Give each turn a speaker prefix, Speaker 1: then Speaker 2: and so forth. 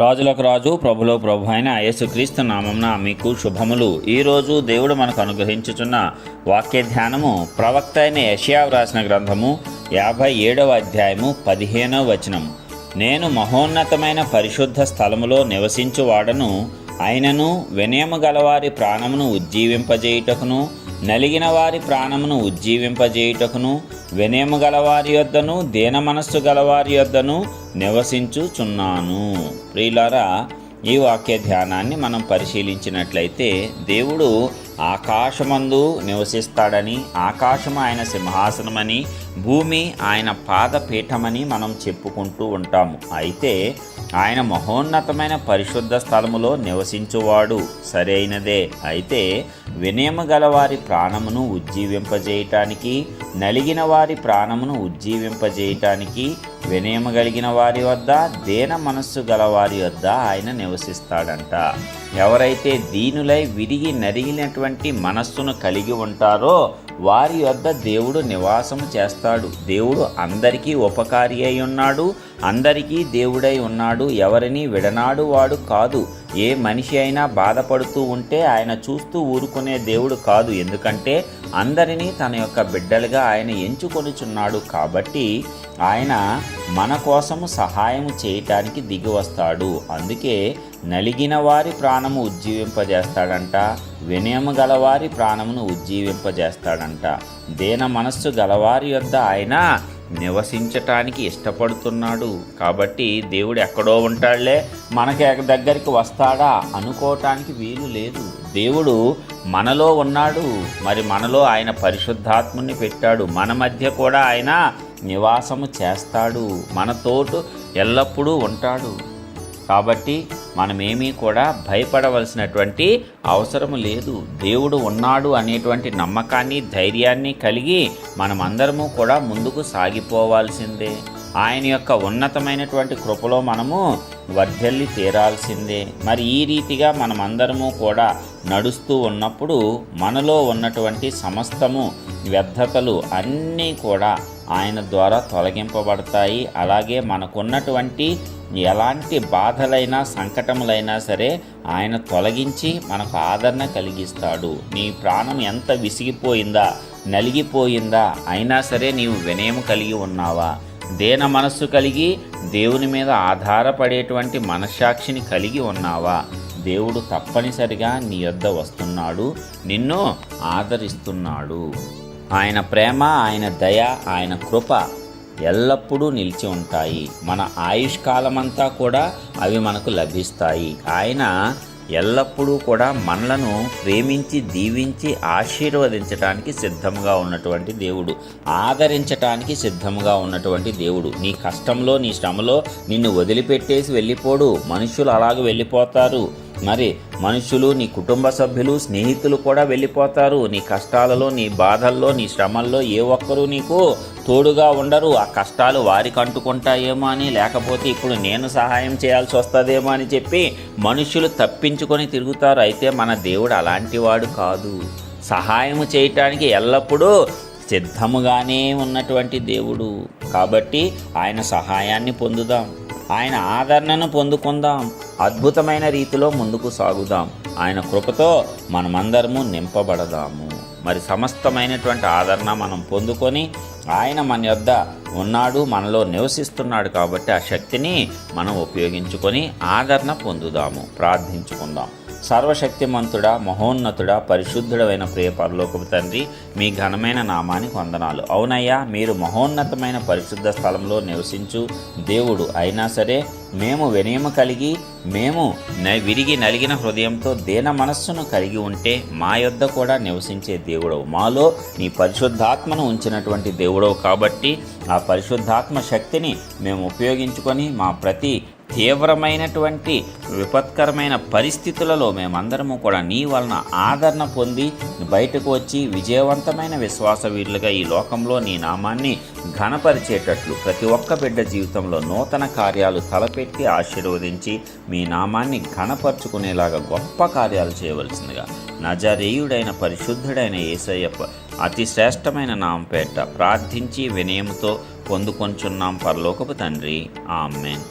Speaker 1: రాజులకు రాజు ప్రభులో ప్రభు అయిన యేసుక్రీస్తు నామంన మీకు శుభములు. ఈరోజు దేవుడు మనకు అనుగ్రహించుచున్న వాక్య ధ్యానము ప్రవక్త అయిన యషయా వ్రాసిన గ్రంథము యాభై ఏడవ అధ్యాయము పదిహేనవ వచనం నేను మహోన్నతమైన పరిశుద్ధ స్థలములో నివసించువాడను ఆయనను వినయము గలవారి ప్రాణమును ఉజ్జీవింపజేయుటకును నలిగిన వారి ప్రాణమును ఉజ్జీవింపజేయుటకును వినయము గలవారి యొద్దను దీన మనస్సు గలవారి యొద్దను నివసించుచున్నాను. ప్రియులారా ఈ వాక్య ధ్యానాన్ని మనం పరిశీలించినట్లయితే దేవుడు ఆకాశమందు నివసిస్తాడని ఆకాశం ఆయన సింహాసనమని భూమి ఆయన పాదపీఠమని మనం చెప్పుకుంటూ ఉంటాము. అయితే ఆయన మహోన్నతమైన పరిశుద్ధ స్థలములో నివసించువాడు సరైనదే. అయితే వినయము గలవారి ప్రాణమును ఉజ్జీవింపజేయటానికి నలిగిన వారి ప్రాణమును ఉజ్జీవింపజేయటానికి వినయము కలిగిన వారి వద్ద దేన మనస్సు గల వారి వద్ద ఆయన నివసిస్తాడంట. ఎవరైతే దీనులై విరిగి నరిగినటువంటి మనస్సును కలిగి ఉంటారో వారి వద్ద దేవుడు నివాసము చేస్తాడు. దేవుడు అందరికీ ఉపకారి అయి ఉన్నాడు. అందరికీ దేవుడై ఉన్నాడు. ఎవరిని విడనాడు వాడు కాదు. ఏ మనిషి అయినా బాధపడుతూ ఉంటే ఆయన చూస్తూ ఊరుకునే దేవుడు కాదు. ఎందుకంటే అందరినీ తన యొక్క బిడ్డలుగా ఆయన ఎంచుకొనుచున్నాడు కాబట్టి ఆయన మన కోసము సహాయం చేయటానికి దిగి వస్తాడు అందుకే నలిగిన వారి ప్రాణము ఉజ్జీవింపజేస్తాడంట వినయము గలవారి ప్రాణమును ఉజ్జీవింపజేస్తాడంట. దేన మనస్సు గలవారి యొద్ద ఆయన నివసించటానికి ఇష్టపడుతున్నాడు. కాబట్టి దేవుడు ఎక్కడో ఉంటాడులే. మనకి దగ్గరికి వస్తాడా అనుకోవటానికి వీలు లేదు. దేవుడు మనలో ఉన్నాడు. మరి మనలో ఆయన పరిశుద్ధాత్ముని పెట్టాడు. మన మధ్య కూడా ఆయన నివాసము చేస్తాడు. మనతోటు ఎల్లప్పుడూ ఉంటాడు. కాబట్టి మనమేమీ కూడా భయపడవలసినటువంటి అవసరము లేదు. దేవుడు ఉన్నాడు అనేటువంటి నమ్మకాన్ని ధైర్యాన్ని కలిగి మనమందరము కూడా ముందుకు సాగిపోవాల్సిందే. ఆయన యొక్క ఉన్నతమైనటువంటి కృపలో మనము వర్ధల్లి తీరాల్సిందే. మరి ఈ రీతిగా మనమందరము కూడా నడుస్తూ ఉన్నప్పుడు మనలో ఉన్నటువంటి సమస్తము వ్యర్థతలు అన్నీ కూడా ఆయన ద్వారా తొలగింపబడతాయి. అలాగే మనకున్నటువంటి ఎలాంటి బాధలైనా సంకటములైనా సరే ఆయన తొలగించి మనకు ఆదరణ కలిగిస్తాడు. నీ ప్రాణం ఎంత విసిగిపోయిందా నలిగిపోయిందా అయినా సరే నీవు వినయం కలిగి ఉన్నావా? దేన మనస్సు కలిగి దేవుని మీద ఆధారపడేటువంటి మనస్సాక్షిని కలిగి ఉన్నావా? దేవుడు తప్పనిసరిగా నీ యొద్ద వస్తున్నాడు నిన్ను ఆదరిస్తున్నాడు. ఆయన ప్రేమ ఆయన దయ ఆయన కృప ఎల్లప్పుడూ నిలిచి ఉంటాయి. మన ఆయుష్కాలమంతా కూడా అవి మనకు లభిస్తాయి. ఆయన ఎల్లప్పుడూ కూడా మనలను ప్రేమించి దీవించి ఆశీర్వదించటానికి సిద్ధంగా ఉన్నటువంటి దేవుడు. ఆదరించటానికి సిద్ధంగా ఉన్నటువంటి దేవుడు. నీ కష్టంలో నీ శ్రమలో నిన్ను వదిలిపెట్టేసి వెళ్ళిపోడు. మనుషులు అలాగే వెళ్ళిపోతారు. మరి మనుషులు నీ కుటుంబ సభ్యులు స్నేహితులు కూడా వెళ్ళిపోతారు. నీ కష్టాలలో నీ బాధల్లో నీ శ్రమల్లో ఏ ఒక్కరూ నీకు తోడుగా ఉండరు. ఆ కష్టాలు వారికి అంటుకుంటాయేమో అని లేకపోతే ఇప్పుడు నేను సహాయం చేయాల్సి వస్తుందేమో అని చెప్పి మనుషులు తప్పించుకొని తిరుగుతారు. అయితే మన దేవుడు అలాంటి వాడు కాదు. సహాయం చేయటానికి ఎల్లప్పుడూ సిద్ధముగానే ఉన్నటువంటి దేవుడు. కాబట్టి ఆయన సహాయాన్ని పొందుదాం. ఆయన ఆదరణను పొందుకుందాం. అద్భుతమైన రీతిలో ముందుకు సాగుదాం. ఆయన కృపతో మనమందరము నింపబడదాము. మరి సమస్తమైనటువంటి ఆదరణ మనం పొందుకొని ఆయన మన యొద్ద ఉన్నాడు మనలో నివసిస్తున్నాడు కాబట్టి ఆ శక్తిని మనం ఉపయోగించుకొని ఆదరణ పొందుదాము. ప్రార్థించుకుందాం. సర్వశక్తిమంతుడా మహోన్నతుడా పరిశుద్ధుడమైన ప్రియ పరలోకపు తండ్రి మీ ఘనమైన నామానికి వందనాలు. అవునయ్యా మీరు మహోన్నతమైన పరిశుద్ధ స్థలంలో నివసించు దేవుడు అయినా సరే మేము వినయము కలిగి మేము విరిగి నలిగిన హృదయంతో దేన మనస్సును కలిగి ఉంటే మా యొద్ద కూడా నివసించే దేవుడవు. మాలో నీ పరిశుద్ధాత్మను ఉంచినటువంటి దేవుడవు కాబట్టి ఆ పరిశుద్ధాత్మ శక్తిని మేము ఉపయోగించుకొని మా ప్రతి తీవ్రమైనటువంటి విపత్కరమైన పరిస్థితులలో మేమందరము కూడా నీ వలన ఆదరణ పొంది బయటకు వచ్చి విజయవంతమైన విశ్వాస వీరులుగా ఈ లోకంలో నీ నామాన్ని ఘనపరిచేటట్లు ప్రతి ఒక్క బిడ్డ జీవితంలో నూతన కార్యాలు తలపెట్టి ఆశీర్వదించి మీ నామాన్ని ఘనపరుచుకునేలాగా గొప్ప కార్యాలు చేయవలసిందిగా నజరేయుడైన పరిశుద్ధుడైన ఏసయ్యప్ప అతి శ్రేష్టమైన నామపేట ప్రార్థించి వినయముతో పొందుకొంచున్నాం పరలోకపు తండ్రి. ఆమెన్.